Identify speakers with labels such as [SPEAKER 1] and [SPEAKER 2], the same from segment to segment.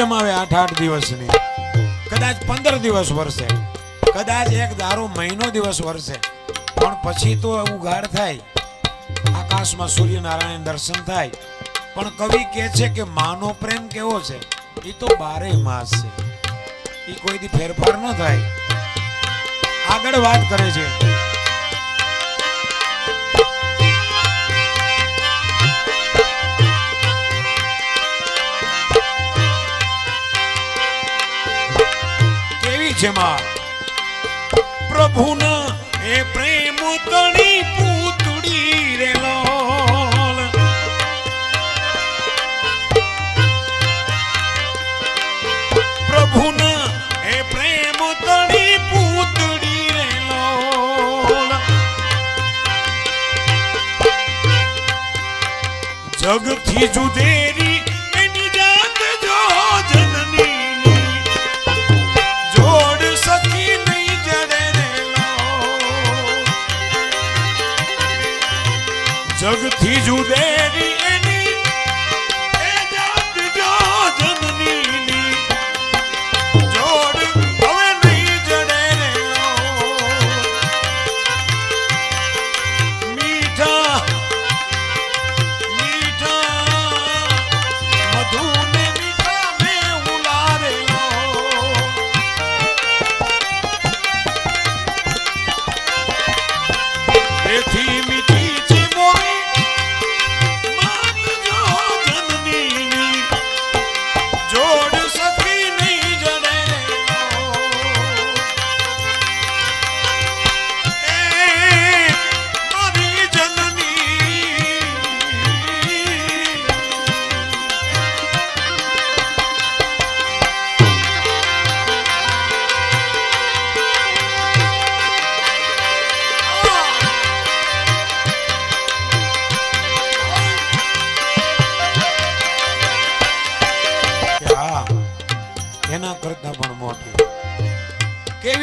[SPEAKER 1] જમાવે આઠ આઠ દિવસની. કદાચ પંદર દિવસ વરસે. કદાચ એક દારૂ મહિનો દિવસ વરસે. પણ પછી તો ઉઘાડ થાય. આકાશમાં સૂર્યનારાયણ દર્શન થાય. પણ કવિ કહે છે કે માનો પ્રેમ કેવો છે? એ તો બારે માસ છે. એ કોઈથી ફેરફાર ન થાય. આગળ વાત કરે છે. કેવી પ્રભુના એ પ્રેમ તણી પૂતડી રે લોલ. એ પ્રેમ તણી પૂતડી રે જગથી જુદેરી જગથી જુદેરી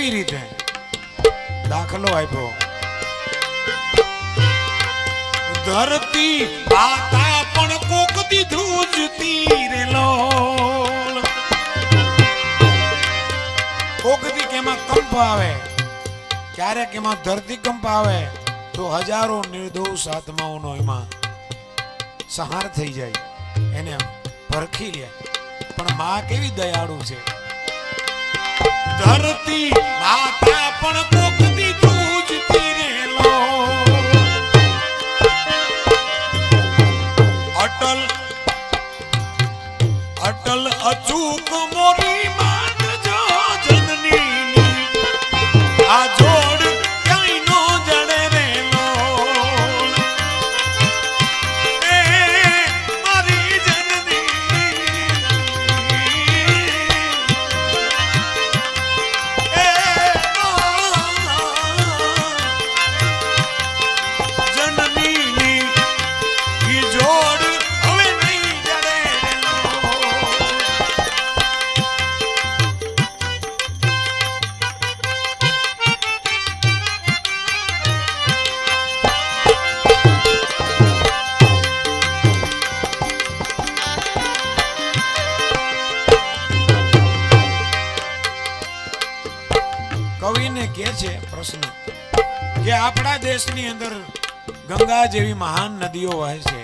[SPEAKER 1] કેવી રીતે? દાખલો આપ્યો. ધરતી આતા પણ કોક દીધું જ તીરે દી કેમાં કંપ આવે. ક્યારેક એમાં ધરતી કંપ આવે તો હજારો નિર્દોષ આત્માઓનો એમાં સહાર થઈ જાય. એને પરખી લે. પણ માં કેવી દયાળુ છે? ધરતી Mata. પ્રશ્ન કે આપણા દેશની અંદર ગંગા જેવી મહાન નદીઓ વહે છે.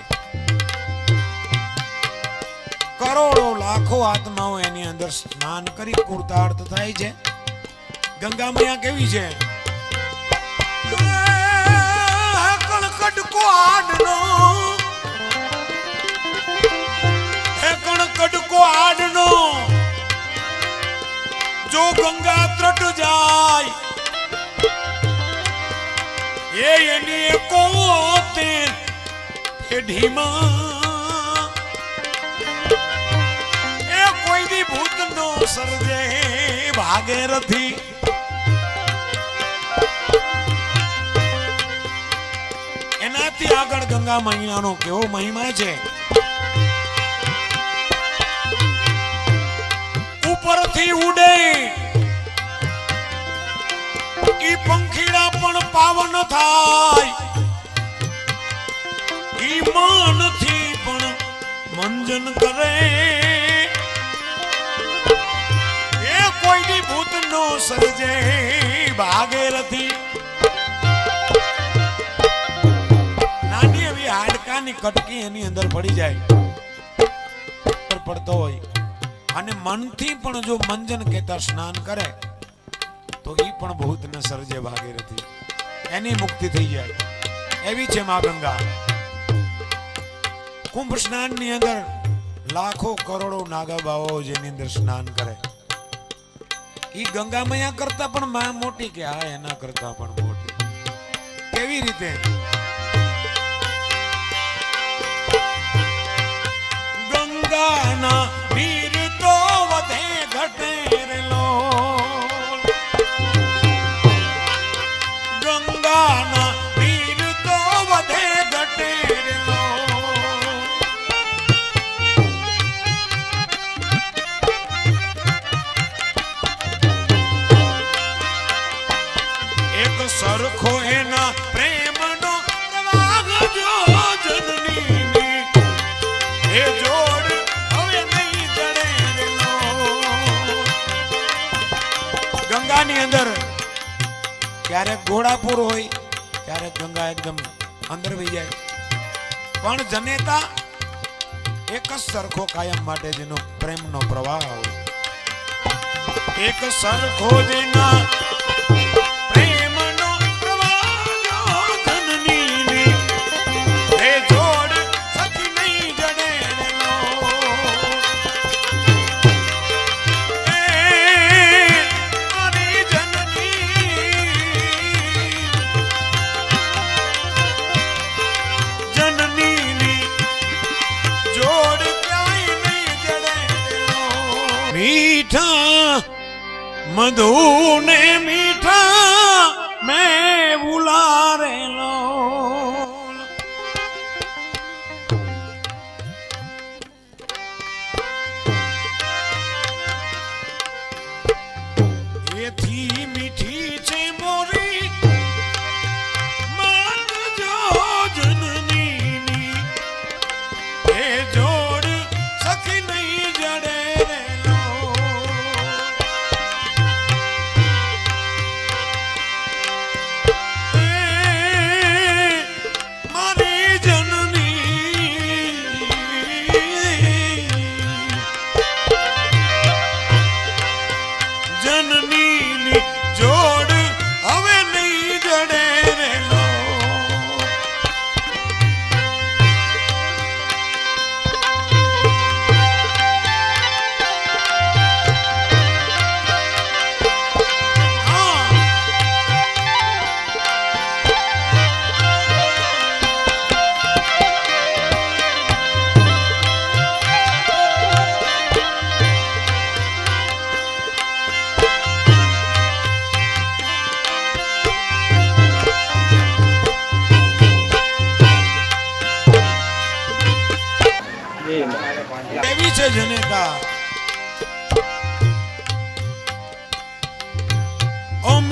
[SPEAKER 1] કરોડો, લાખો આત્માઓ એની અંદર સ્નાન કરી કૃતાર્થ થાય છે. ગંગા મૈયા કેવી છે? આડનો જો ગંગા ત્રટ જાય પેઢીમાં એ કોઈ દી ભૂત નો સર્જે ભાગીરથી. એનાથી આગળ ગંગા મહિનાનો કેવો મહિમા છે. ઉપરથી ઉડે ઈ પંખીડા પણ પાવન થાય. ઈ મનથી પણ મંજન કરે. એ કોઈની ભૂત નો સર્જે ભાગેરથી નાની એવી હાડકાની કટકી એની અંદર પડી જાય. પડતો હોય. અને મનથી પણ જો મંજન કહેતા સ્નાન કરે. તો ઈ પણ ભૂતને સર્જે ભાગીરથી એની મુક્તિ થઈ જાય એવી છે મા ગંગા કુંભ સ્નાનની અંદર લાખો કરોડો નાગાબાઓ જેની અંદર સ્નાન કરે ઈ ગંગા મૈયા કરતા પણ માં મોટી કે હા એના કરતા પણ મોટી કેવી રીતે ગંગાના વીર તો વધે ઘટે સરખો એના ક્યારેક ઘોડાપુર હોય, ક્યારેક ગંગા એકદમ અંદર વહી જાય. પણ જનેતા એક જ સરખો કાયમ માટે જેનો પ્રેમનો પ્રવાહ હોય. એક સરખો જેના મીઠા મધુ ને મીઠા મેં ઉલારેલો. એથી મીઠી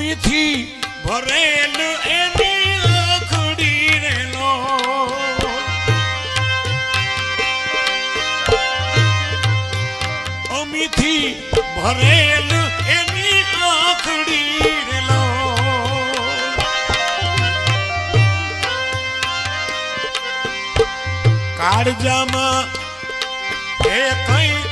[SPEAKER 1] અમીથી ભરેલ એની આખડી રેલો અમીથી ભરેલ એની આખડી રેલો કાળજામાં એ કંઈક